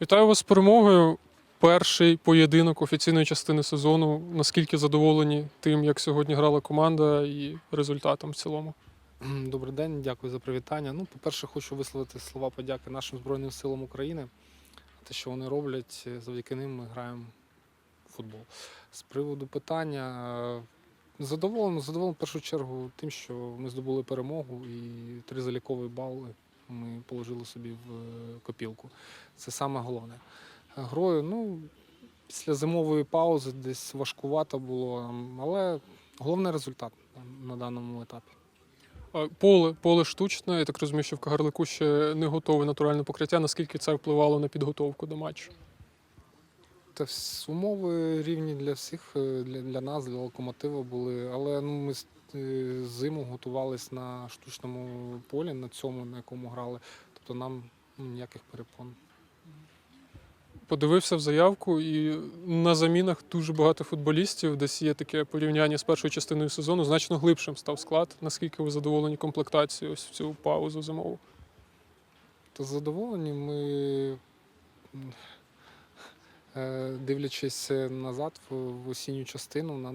Вітаю вас з перемогою. Перший поєдинок офіційної частини сезону. Наскільки задоволені тим, як сьогодні грала команда і результатом в цілому? Добрий день, дякую за привітання. Ну, по-перше, хочу висловити слова подяки нашим Збройним силам України. Те, що вони роблять, завдяки ним ми граємо в футбол. З приводу питання е, задоволено, задоволено в першу чергу тим, що ми здобули перемогу і три залікові бали ми положили собі в е, копілку. Це саме головне. Е, Грою, ну, після зимової паузи десь важкувато було, але головний результат на даному етапі. Поле, поле штучне, я так розумію, що в Кагарлику ще не готове натуральне покриття. Наскільки це впливало на підготовку до матчу? Та умови рівні для всіх, е, для, для нас, для локомотива були. Але ну, ми е, зиму готувалися на штучному полі, на цьому, на якому грали. Тобто нам ну, ніяких перепон. Подивився в заявку, і на замінах дуже багато футболістів. Десь є таке порівняння з першою частиною сезону. Значно глибшим став склад. Наскільки ви задоволені комплектацією ось в цю паузу зимову? Та задоволені ми, дивлячись назад в, осінню частину, на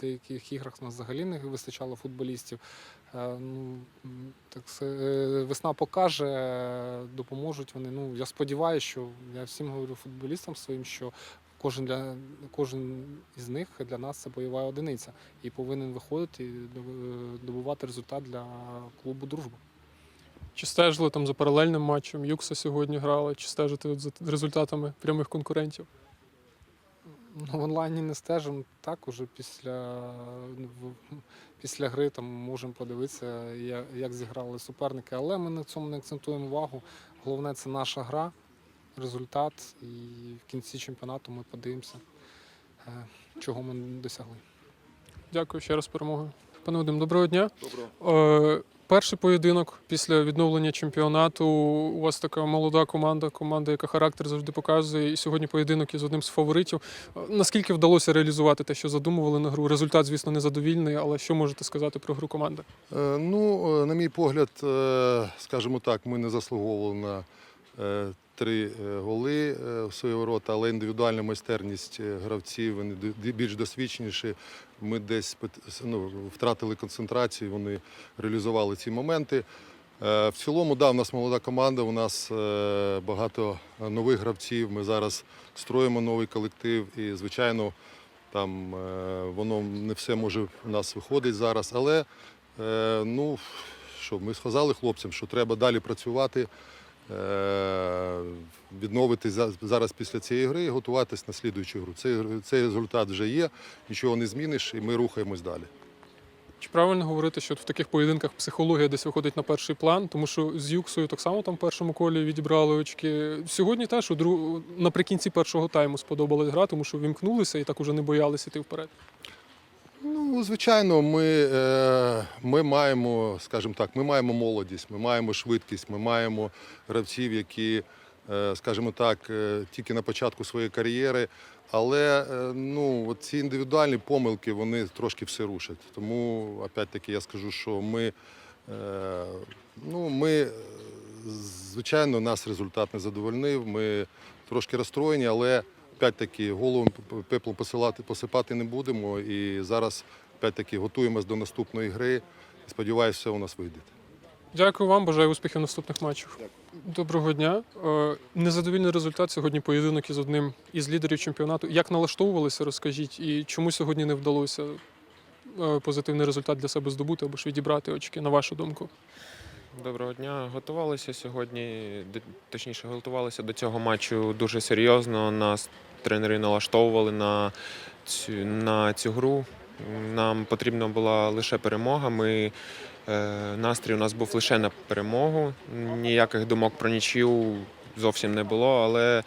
деяких іграх нас взагалі не вистачало футболістів. Е, Ну, так е, весна покаже, е, допоможуть вони. Ну, я сподіваюся, що я всім говорю футболістам своїм, що кожен, для, кожен із них для нас це бойова одиниця і повинен виходити і добувати результат для клубу дружба. Чи стежили там за паралельним матчем? Юкса сьогодні грала, чи стежите за результатами прямих конкурентів? Ну, в онлайні не стежимо. Так, уже після, ну, після гри там можемо подивитися, як зіграли суперники. Але ми на цьому не акцентуємо увагу. Головне це наша гра, результат. І в кінці чемпіонату ми подивимося, е, чого ми досягли. Дякую ще раз перемогою. Пане Вадим, доброго дня. Доброго. Е, перший поєдинок після відновлення чемпіонату. У вас така молода команда, команда, яка характер завжди показує. І сьогодні поєдинок із одним з фаворитів. Е, Наскільки вдалося реалізувати те, що задумували на гру? Результат, звісно, незадовільний, але що можете сказати про гру команди? Е, Ну, на мій погляд, скажімо так, ми не заслуговували на три е, голи е, в свої ворота, але індивідуальна майстерність е, гравців, вони більш досвідченіші. Ми десь ну, втратили концентрацію, вони реалізували ці моменти. Е, В цілому, да, у нас молода команда, у нас е, багато нових гравців. Ми зараз строїмо новий колектив і, звичайно, там е, воно не все може у нас виходить зараз. Але е, ну, що, ми сказали хлопцям, що треба далі працювати, е, відновити зараз після цієї гри і готуватись на слідуючу гру. Цей, цей результат вже є, нічого не зміниш, і ми рухаємось далі. Чи правильно говорити, що в таких поєдинках психологія десь виходить на перший план, тому що з Юксою так само там в першому колі відібрали очки. Сьогодні теж у друг... наприкінці першого тайму сподобалась гра, тому що вімкнулися і так уже не боялися йти вперед. Ну, звичайно, ми, е, ми маємо, скажімо так, ми маємо молодість, ми маємо швидкість, ми маємо гравців, які, е, скажімо так, е, тільки на початку своєї кар'єри. Але ну, ці індивідуальні помилки вони трошки все рушать. Тому, опять-таки, я скажу, що ми, ну, ми, звичайно, нас результат не задовольнив. Ми трошки розстроєні, але опять-таки голову пеплом посилати, посипати не будемо. І зараз опять-таки готуємось до наступної гри. Сподіваюся, все у нас вийде. Дякую вам, бажаю успіхів в наступних матчах. Доброго дня. Е, Незадовільний результат сьогодні поєдинок із одним із лідерів чемпіонату. Як налаштовувалися, розкажіть, і чому сьогодні не вдалося е, позитивний результат для себе здобути або ж відібрати очки, на вашу думку? Доброго дня. Готувалися сьогодні, точніше, готувалися до цього матчу дуже серйозно. Нас тренери налаштовували на цю, на цю гру. Нам потрібна була лише перемога. Ми, е, настрій у нас був лише на перемогу. Ніяких думок про нічию зовсім не було. Але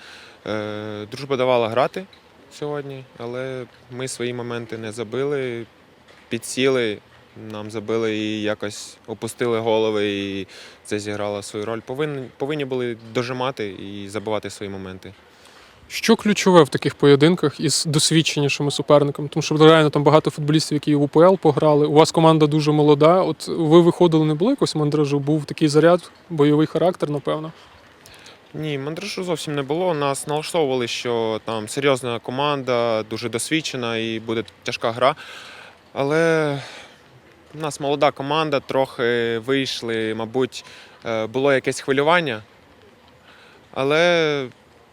е, дружба давала грати сьогодні, але ми свої моменти не забили, підсіли, нам забили і якось опустили голови, і це зіграло свою роль. Повинні, повинні були дожимати і забивати свої моменти. Що ключове в таких поєдинках із досвідченішими суперниками? Тому що реально там багато футболістів, які в УПЛ пограли. У вас команда дуже молода. От ви виходили, не було якогось мандражу, був такий заряд, бойовий характер, напевно. Ні, мандражу зовсім не було. Нас налаштовували, що там серйозна команда, дуже досвідчена і буде тяжка гра. Але в нас молода команда, трохи вийшли, мабуть, е, було якесь хвилювання. Але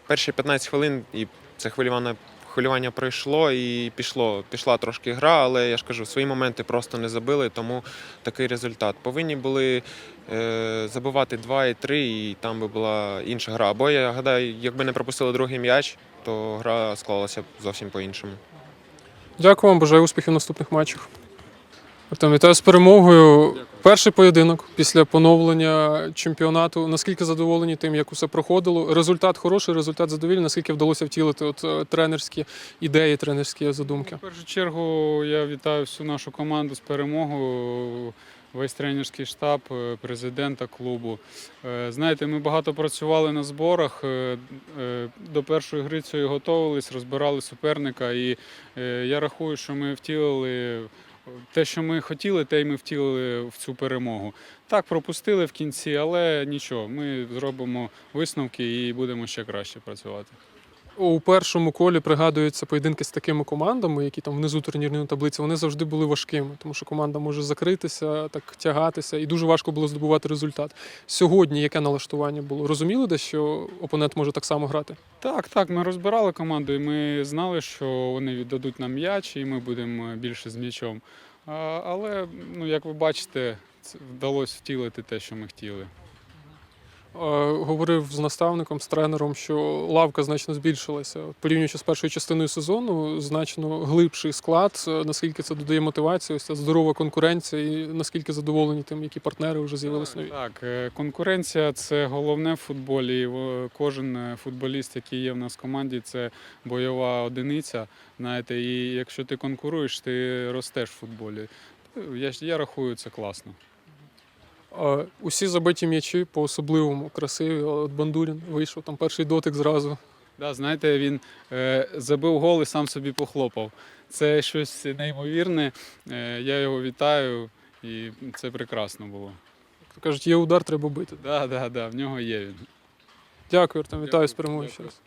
перші 15 хвилин і це хвилювання, хвилювання пройшло і пішло, пішла трошки гра, але я ж кажу, свої моменти просто не забили, тому такий результат. Повинні були е, забивати 2 і 3, і там би була інша гра. Або я гадаю, якби не пропустили другий м'яч, то гра склалася б зовсім по-іншому. Дякую вам, бажаю успіхів в наступних матчах. Артем, вітаю з перемогою. Перший поєдинок після поновлення чемпіонату. Наскільки задоволені тим, як усе проходило? Результат хороший, результат задовільний. Наскільки вдалося втілити от, е, тренерські ідеї, тренерські задумки? В першу чергу я вітаю всю нашу команду з перемогою. Весь тренерський штаб, е, президента клубу. Е, Знаєте, ми багато працювали на зборах. До першої гри цієї готувалися, розбирали суперника. І я рахую, що ми втілили те, що ми хотіли, те й ми втілили в цю перемогу. Так, пропустили в кінці, але нічого, ми зробимо висновки і будемо ще краще працювати. У першому колі пригадуються поєдинки з такими командами, які там внизу турнірної таблиці, вони завжди були важкими, тому що команда може закритися, так тягатися, і дуже важко було здобувати результат. Сьогодні яке налаштування було? Розуміли, де що опонент може так само грати? Так, так, ми розбирали команду, і ми знали, що вони віддадуть нам м'яч, і ми будемо більше з м'ячом. Але, ну, як ви бачите, вдалося втілити те, що ми хотіли. Говорив з наставником, з тренером, що лавка значно збільшилася. Порівнюючи з першою частиною сезону, значно глибший склад. Е, Наскільки це додає мотивацію, ось ця здорова конкуренція, і наскільки задоволені тим, які партнери вже з'явилися нові. Так, е, конкуренція це головне в футболі. Кожен е, футболіст, який є в нас в команді, це бойова одиниця. Знаєте, і якщо ти конкуруєш, ти ростеш в футболі. Я, я рахую це класно. Усі забиті м'ячі по особливому красиві. От Бандурін вийшов там перший дотик зразу. Да, знаєте, він е, забив гол і сам собі похлопав. Це щось неймовірне. Е, я його вітаю, і це прекрасно було. То кажуть, є удар, треба бити. Да, да, да, в нього є він. Дякую, Артем, вітаю з перемогою ще раз.